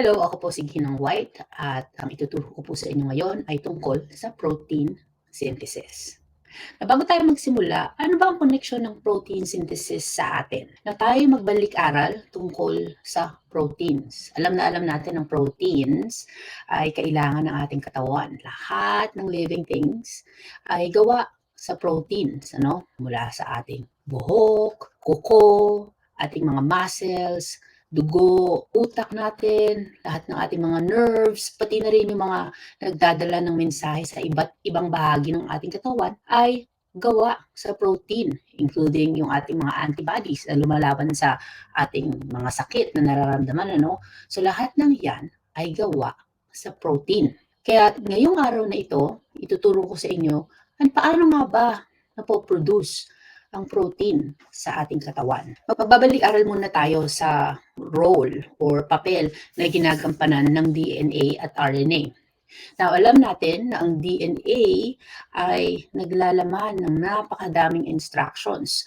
Hello, ako po si Ginang White at ang ituturo ko po sa inyo ngayon ay tungkol sa protein synthesis. Na bago tayo magsimula, ano ba ang connection ng protein synthesis sa atin? Na tayo magbalik-aral tungkol sa proteins. Alam na alam natin ang proteins ay kailangan ng ating katawan. Lahat ng living things ay gawa sa proteins, ano? Mula sa ating buhok, kuko, ating mga muscles, dugo, utak natin, lahat ng ating mga nerves, pati na rin yung mga nagdadala ng mensahe sa iba't ibang bahagi ng ating katawan ay gawa sa protein, including yung ating mga antibodies na lumalaban sa ating mga sakit na nararamdaman. Ano? So lahat ng yan ay gawa sa protein. Kaya ngayong araw na ito, ituturo ko sa inyo, an paano nga ba napoproduce ang protein sa ating katawan. Magbabalik-aral muna tayo sa role or papel na ginagampanan ng DNA at RNA. Now, alam natin na ang DNA ay naglalaman ng napakadaming instructions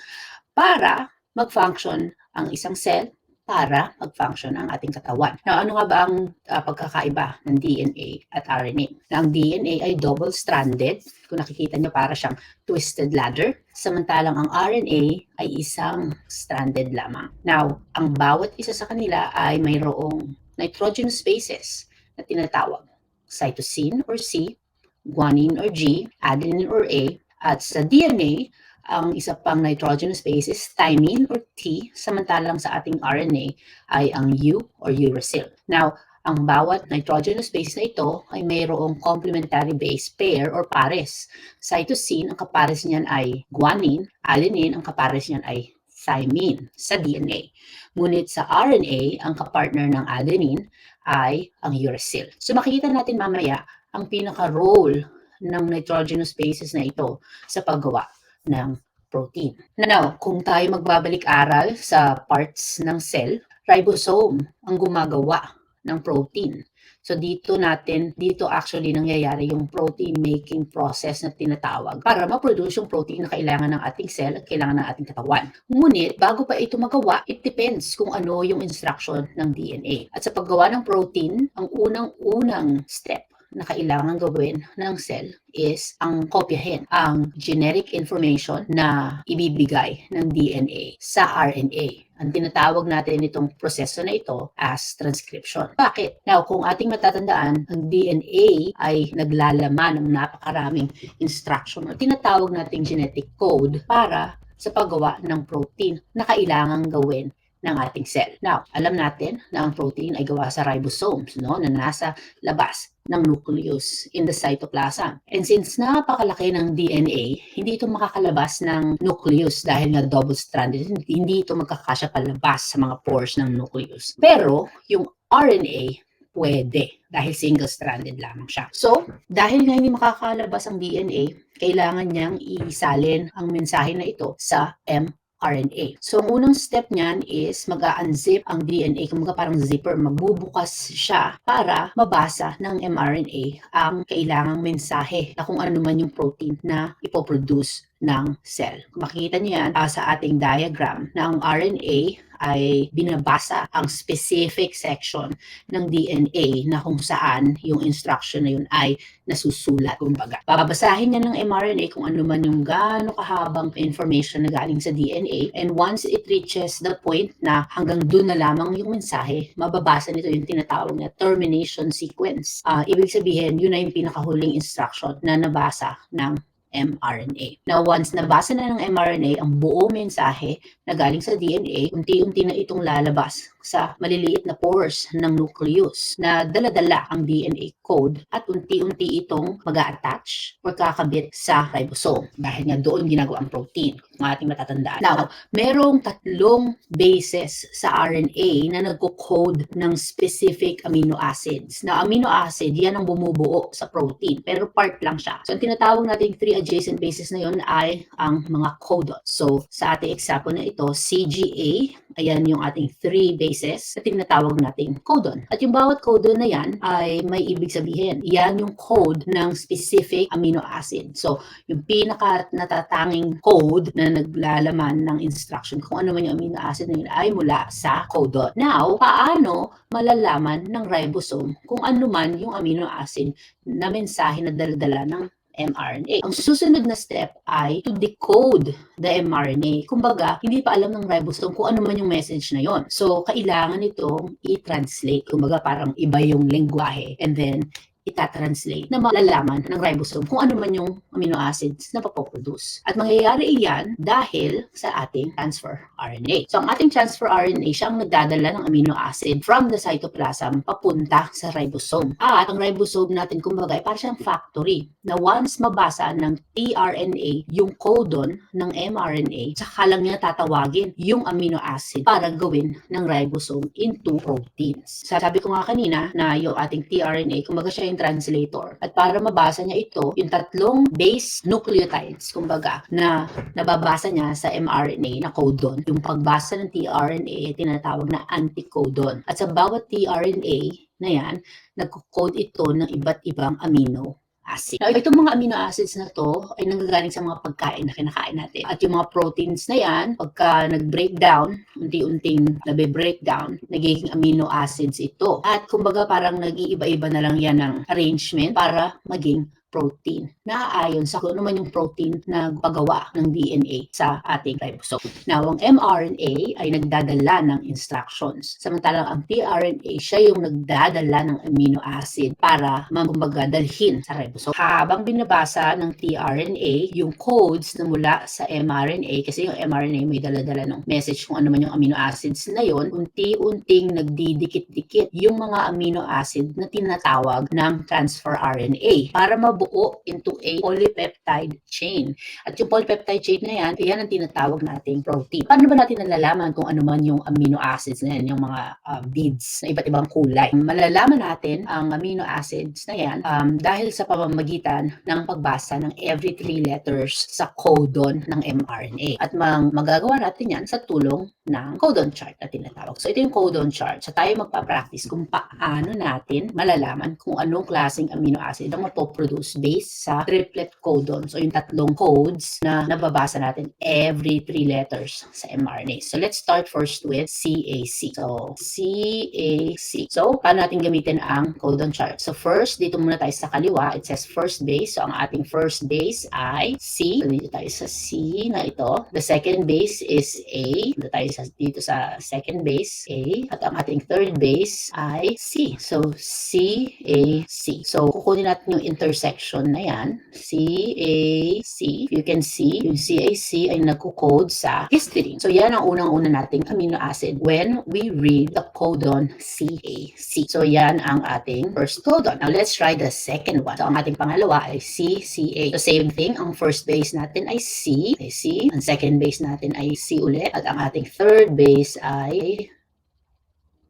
para mag-function ang isang cell para mag-function ang ating katawan. Now, ano nga ba ang uh, pagkakaiba ng DNA at RNA? Na ang DNA ay double-stranded. Kung nakikita nyo, para siyang twisted ladder. Samantalang ang RNA ay isang stranded lamang. Now, ang bawat isa sa kanila ay mayroong nitrogenous bases na tinatawag cytosine or C, guanine or G, adenine or A, at sa DNA, ang isa pang nitrogenous base is thymine or T, samantalang sa ating RNA ay ang U or uracil. Now, ang bawat nitrogenous base na ito ay mayroong complementary base pair or pares. Cytosine, ang kapares niyan ay guanine, alanine, ang kapares niyan ay thymine sa DNA. Ngunit sa RNA, ang kapartner ng adenine ay ang uracil. So makikita natin mamaya ang pinaka-role ng nitrogenous bases na ito sa paggawa ng protein. Now, kung tayo magbabalik-aral sa parts ng cell, ribosome ang gumagawa ng protein. So dito natin, dito actually nangyayari yung protein making process na tinatawag para ma-produce yung protein na kailangan ng ating cell at kailangan ng ating katawan. Ngunit bago pa ito magawa, it depends kung ano yung instruction ng DNA. At sa paggawa ng protein, ang unang-unang step na kailangan gawin ng cell is ang kopyahin ang genetic information na ibibigay ng DNA sa RNA. Ang tinatawag natin itong proseso na ito as transcription. Bakit? Now, kung ating matatandaan, ang DNA ay naglalaman ng napakaraming instruction o tinatawag nating genetic code para sa paggawa ng protein na kailangan gawin ng ating cell. Now, alam natin na ang protein ay gawa sa ribosomes, no, na nasa labas ng nucleus in the cytoplasm. And since napakalaki ng DNA, hindi ito makakalabas ng nucleus dahil nga double-stranded, hindi ito magkakasya palabas sa mga pores ng nucleus. Pero, yung RNA, pwede dahil single-stranded lamang siya. So, dahil nga hindi makakalabas ang DNA, kailangan niyang isalin ang mensahe na ito sa mRNA RNA. So, ang unang step niyan is mag-unzip ang DNA, kumbaga parang zipper, magbubukas siya para mabasa ng mRNA ang kailangang mensahe na kung ano man yung protein na ipoproduce ng cell. Makikita niyo yan uh, sa ating diagram na ang RNA ay binabasa ang specific section ng DNA na kung saan yung instruction na yun ay nasusulat. Kumbaga, babasahin niya ng mRNA kung ano man yung gaano kahabang information na galing sa DNA and once it reaches the point na hanggang doon na lamang yung mensahe, mababasa nito yung tinatawag na termination sequence. Uh, ibig sabihin, yun na yung pinakahuling instruction na nabasa ng mRNA. Now, once nabasa na ng mRNA ang buo mensahe na galing sa DNA, unti-unti na itong lalabas sa maliliit na pores ng nucleus na dala-dala ang DNA code at unti-unti itong mag attach or kakabit sa ribosome dahil nga doon ginagawa ang protein kung ating matatandaan. Now, merong tatlong bases sa RNA na nagko-code ng specific amino acids. Na amino acid, yan ang bumubuo sa protein pero part lang siya. So, ang tinatawag natin three adjacent bases na yun ay ang mga codons. So, sa ating example na ito, CGA, ayan yung ating three bases na tinatawag nating codon. At yung bawat codon na yan ay may ibig sabihin. Yan yung code ng specific amino acid. So, yung pinaka natatanging code na naglalaman ng instruction kung ano man yung amino acid na yun ay mula sa codon. Now, paano malalaman ng ribosome kung ano man yung amino acid na mensahe na daladala ng mRNA. Ang susunod na step ay to decode the mRNA. Kumbaga, hindi pa alam ng ribosome kung ano man yung message na yon. So, kailangan itong i-translate. Kumbaga, parang iba yung lengguwahe. And then, itatranslate na malalaman ng ribosome kung ano man yung amino acids na papoproduce. At mangyayari iyan dahil sa ating transfer RNA. So ang ating transfer RNA siya ang nagdadala ng amino acid from the cytoplasm papunta sa ribosome. At ang ribosome natin kumbaga ay parang siyang factory na once mabasa ng tRNA yung codon ng mRNA, saka lang niya tatawagin yung amino acid para gawin ng ribosome into proteins. Sabi ko nga kanina na yung ating tRNA, kumbaga siya yung translator. At para mabasa niya ito, yung tatlong base nucleotides, kumbaga, na nababasa niya sa mRNA na codon. Yung pagbasa ng tRNA, tinatawag na anticodon. At sa bawat tRNA na yan, nagko-code ito ng iba't ibang amino acid. Now, itong mga amino acids na to ay nanggagaling sa mga pagkain na kinakain natin. At yung mga proteins na yan, pagka nag-breakdown, unti-unting nabe-breakdown, nagiging amino acids ito. At kumbaga parang nag-iiba-iba na lang yan ng arrangement para maging protein na ayon sa kung ano man yung protein na pagawa ng DNA sa ating ribosome. Now, ang mRNA ay nagdadala ng instructions. Samantalang ang tRNA, siya yung nagdadala ng amino acid para kumbaga dalhin sa ribosome. Habang binabasa ng tRNA yung codes na mula sa mRNA, kasi yung mRNA may dala-dala ng message kung ano man yung amino acids na yon, unti-unting nagdidikit-dikit yung mga amino acid na tinatawag ng transfer RNA para mabuo mabuo into a polypeptide chain. At yung polypeptide chain na yan, yan ang tinatawag nating protein. Paano ba natin nalalaman kung ano man yung amino acids na yan, yung mga uh, beads na iba't ibang kulay? Malalaman natin ang amino acids na yan um, dahil sa pamamagitan ng pagbasa ng every three letters sa codon ng mRNA. At mang, magagawa natin yan sa tulong ng codon chart na tinatawag. So ito yung codon chart. So tayo magpa-practice kung paano natin malalaman kung anong klaseng amino acid ang mapoproduce based sa triplet codon. So, yung tatlong codes na nababasa natin every three letters sa mRNA. So, let's start first with CAC. So, CAC. So, paano natin gamitin ang codon chart? So, first, dito muna tayo sa kaliwa. It says first base. So, ang ating first base ay C. So, dito tayo sa C na ito. The second base is A. Dito tayo sa, dito sa second base, A. At ang ating third base ay C. So, CAC. So, kukunin natin yung intersection na yan. CAC. You can see, yung CAC ay nagko-code sa histidine. So, yan ang unang-una nating amino acid when we read the codon CAC. So, yan ang ating first codon. Now, let's try the second one. So, ang ating pangalawa ay CCA. So, same thing. Ang first base natin ay C. Ay C. Ang second base natin ay C ulit. At ang ating third base ay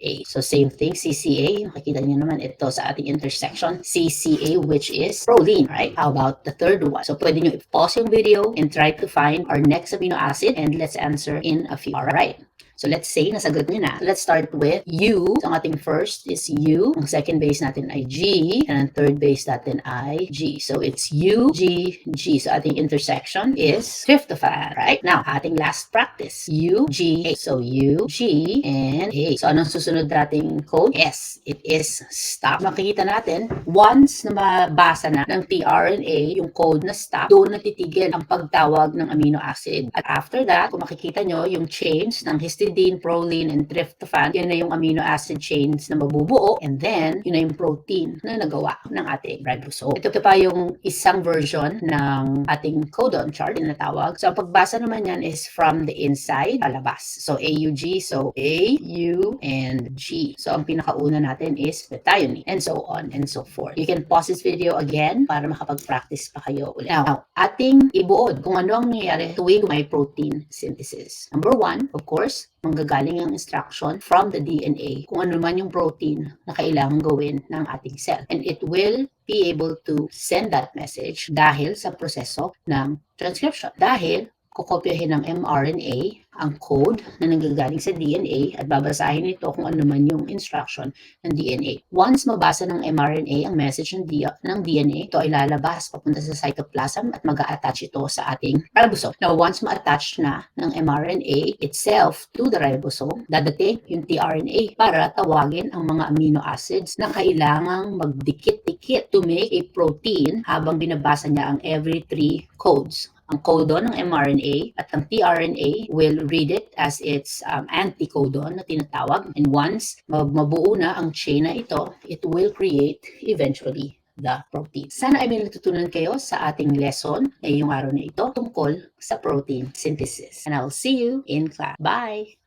A. So same thing, CCA. Makikita niyo naman ito sa ating intersection, CCA, which is proline, right? How about the third one? So pwede niyo i-pause yung video and try to find our next amino acid and let's answer in a few. All right. So let's say, nasagot niyo na. Let's start with U. So ang ating first is U. Ang second base natin ay G. And ang third base natin ay G. So it's U, G, G. So ating intersection is tryptophan, right? Now, ating last practice. U, G, A. So U, G, and A. So anong susunod nating code? S. It is stop. Makikita natin, once na mabasa na ng tRNA, yung code na stop, doon natitigil ang pagtawag ng amino acid. At after that, kung makikita nyo, yung chains ng histidine histidine, proline, and tryptophan, yan na yung amino acid chains na mabubuo. And then, yun na yung protein na nagawa ng ating ribosome. Ito pa yung isang version ng ating codon chart na natawag. So, ang pagbasa naman yan is from the inside, palabas. So, AUG, so A, U, and G. So, ang pinakauna natin is methionine, and so on and so forth. You can pause this video again para makapag-practice pa kayo ulit. Now, ating ibuod kung ano ang nangyayari tuwing may protein synthesis. Number one, of course, manggagaling ang instruction from the DNA kung ano man yung protein na kailangan gawin ng ating cell. And it will be able to send that message dahil sa proseso ng transcription. Dahil kukopyahin ng mRNA ang code na nanggagaling sa DNA at babasahin ito kung ano man yung instruction ng DNA. Once mabasa ng mRNA ang message ng, ng DNA, ito ay lalabas papunta sa cytoplasm at mag attach ito sa ating ribosome. Now, once ma-attach na ng mRNA itself to the ribosome, dadating yung tRNA para tawagin ang mga amino acids na kailangang magdikit-dikit to make a protein habang binabasa niya ang every three codes ang codon ng mRNA at ang tRNA will read it as its um, anticodon na tinatawag. And once mabuo na ang chain na ito, it will create eventually the protein. Sana ay may natutunan kayo sa ating lesson ngayong araw na ito tungkol sa protein synthesis. And I'll see you in class. Bye!